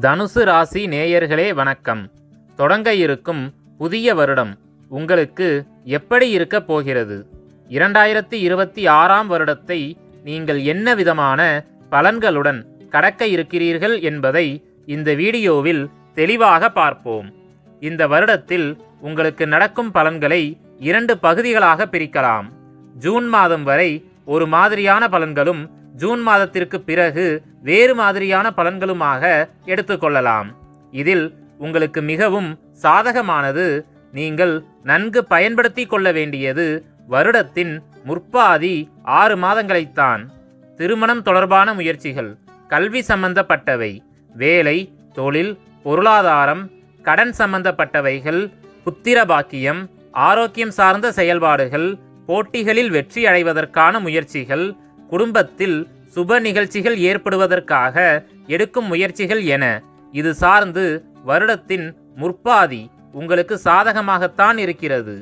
தனுசு ராசி நேயர்களே வணக்கம். தொடங்க இருக்கும் புதிய வருடம் உங்களுக்கு எப்படி இருக்கப் போகிறது? இரண்டாயிரத்தி இருபத்தி ஆறாம் வருடத்தை நீங்கள் என்ன விதமான பலன்களுடன் கடக்க இருக்கிறீர்கள் என்பதை இந்த வீடியோவில் தெளிவாக பார்ப்போம். இந்த வருடத்தில் உங்களுக்கு நடக்கும் பலன்களை இரண்டு பகுதிகளாக பிரிக்கலாம். ஜூன் மாதம் வரை ஒரு மாதிரியான பலன்களும் ஜூன் மாதத்திற்கு பிறகு வேறு மாதிரியான பலன்களுமாக எடுத்துக்கொள்ளலாம் இதில் உங்களுக்கு மிகவும் சாதகமானது நீங்கள் நன்கு பயன்படுத்தி கொள்ள வேண்டியது வருடத்தின் முற்பாதி ஆறு மாதங்களைத்தான். திருமணம் தொடர்பான முயற்சிகள் கல்வி சம்பந்தப்பட்டவை வேலை தொழில் பொருளாதாரம் கடன் சம்பந்தப்பட்டவைகள் புத்திர பாக்கியம் ஆரோக்கியம் சார்ந்த செயல்பாடுகள் போட்டிகளில் வெற்றி அடைவதற்கான முயற்சிகள் குடும்பத்தில் சுப நிகழ்ச்சிகள் ஏற்படுவதற்காக எடுக்கும் முயற்சிகள் என. இது சார்ந்து வருடத்தின் முற்பாதி உங்களுக்கு சாதகமாகத்தான் இருக்கிறது.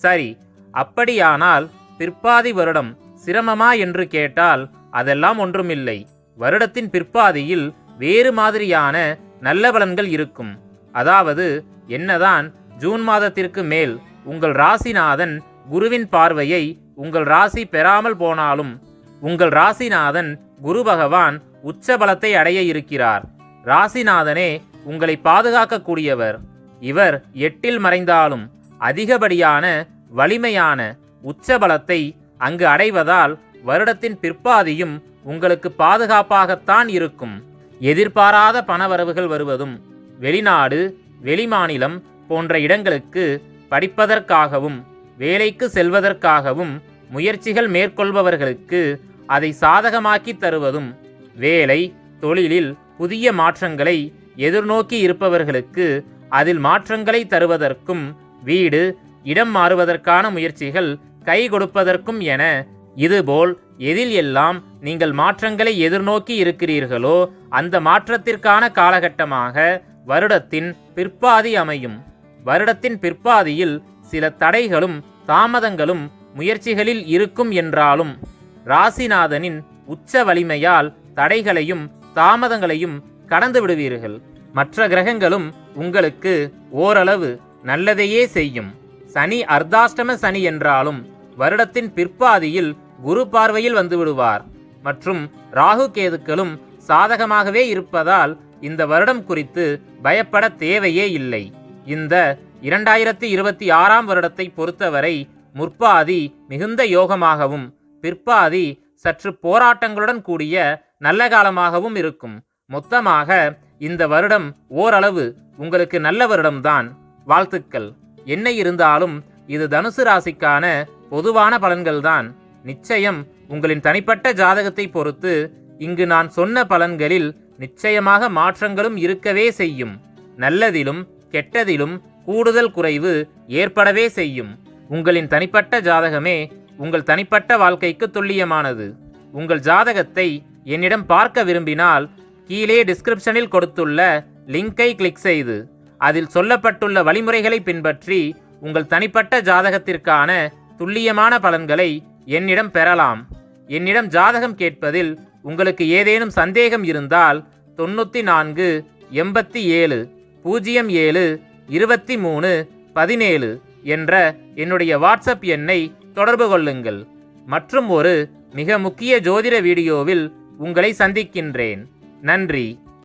சரி அப்படியானால் பிற்பாதி வருடம் சிரமமா என்று கேட்டால் அதெல்லாம் ஒன்றுமில்லை. வருடத்தின் பிற்பாதியில் வேறு மாதிரியான நல்ல பலன்கள் இருக்கும். அதாவது என்னதான் ஜூன் மாதத்திற்கு மேல் உங்கள் ராசிநாதன் குருவின் பார்வையை உங்கள் ராசி பெறாமல் போனாலும் உங்கள் ராசிநாதன் குரு பகவான் உச்ச பலத்தை அடைய இருக்கிறார். ராசிநாதனே உங்களை பாதுகாக்கக்கூடியவர். இவர் எட்டில் மறைந்தாலும் அதிகப்படியான வலிமையான உச்ச பலத்தை அங்கு அடைவதால் வருடத்தின் பிற்பாதியும் உங்களுக்கு பாதுகாப்பாகத்தான் இருக்கும். எதிர்பாராத பணவரவுகள் வருவதும் வெளிநாடு வெளிமாநிலம் போன்ற இடங்களுக்கு படிப்பதற்காகவும் வேலைக்கு செல்வதற்காகவும் முயற்சிகள் மேற்கொள்பவர்களுக்கு அதை சாதகமாக்கி தருவதும் வேலை தொழிலில் புதிய மாற்றங்களை எதிர்நோக்கி இருப்பவர்களுக்கு அதில் மாற்றங்களை தருவதற்கும் வீடு இடம் மாறுவதற்கான முயற்சிகள் கை கொடுப்பதற்கும் என இதுபோல் எதில் எல்லாம் நீங்கள் மாற்றங்களை எதிர்நோக்கி இருக்கிறீர்களோ அந்த மாற்றத்திற்கான காலகட்டமாக வருடத்தின் பிற்பாதி அமையும். வருடத்தின் பிற்பாதியில் சில தடைகளும் தாமதங்களும் முயற்சிகளில் இருக்கும் என்றாலும் ராசிநாதனின் உச்ச வலிமையால் தடைகளையும் தாமதங்களையும் கடந்து விடுவீர்கள். மற்ற கிரகங்களும் உங்களுக்கு ஓரளவு நல்லதையே செய்யும். சனி அர்த்தாஷ்டம சனி என்றாலும் வருடத்தின் பிற்பாதியில் குரு பார்வையில் வந்து விடுவார். மற்றும் ராகு கேதுக்களும் சாதகமாகவே இருப்பதால் இந்த வருடம் குறித்து பயப்பட தேவையே இல்லை. இந்த இரண்டாயிரத்தி இருபத்தி ஆறாம் வருடத்தை பொறுத்தவரை முற்பாதி மிகுந்த யோகமாகவும் பிற்பாதி சற்று போராட்டங்களுடன் கூடிய நல்ல காலமாகவும் இருக்கும். மொத்தமாக இந்த வருடம் ஓரளவு உங்களுக்கு நல்ல வருடம்தான். வாழ்த்துக்கள். என்ன இருந்தாலும் இது தனுசு ராசிக்கான பொதுவான பலன்கள்தான். நிச்சயம் உங்களின் தனிப்பட்ட ஜாதகத்தை பொறுத்து இங்கு நான் சொன்ன பலன்களில் நிச்சயமாக மாற்றங்களும் இருக்கவே செய்யும். நல்லதிலும் கெட்டதிலும் கூடுதல் குறைவு ஏற்படவே செய்யும். உங்களின் தனிப்பட்ட ஜாதகமே உங்கள் தனிப்பட்ட வாழ்க்கைக்கு துல்லியமானது. உங்கள் ஜாதகத்தை என்னிடம் பார்க்க விரும்பினால் கீழே டிஸ்கிரிப்ஷனில் கொடுத்துள்ள லிங்கை கிளிக் செய்து அதில் சொல்லப்பட்டுள்ள வழிமுறைகளை பின்பற்றி உங்கள் தனிப்பட்ட ஜாதகத்திற்கான துல்லியமான பலன்களை என்னிடம் பெறலாம். என்னிடம் ஜாதகம் கேட்பதில் உங்களுக்கு ஏதேனும் சந்தேகம் இருந்தால் தொண்ணூற்றி நான்கு எண்பத்தி ஏழு பூஜ்ஜியம் ஏழு இருபத்தி மூணு பதினேழு என்ற என்னுடைய வாட்ஸ்அப் எண்ணை தொடர்பு கொள்ளுங்கள். மற்றும் ஒரு மிக முக்கிய ஜோதிட வீடியோவில் உங்களை சந்திக்கின்றேன். நன்றி.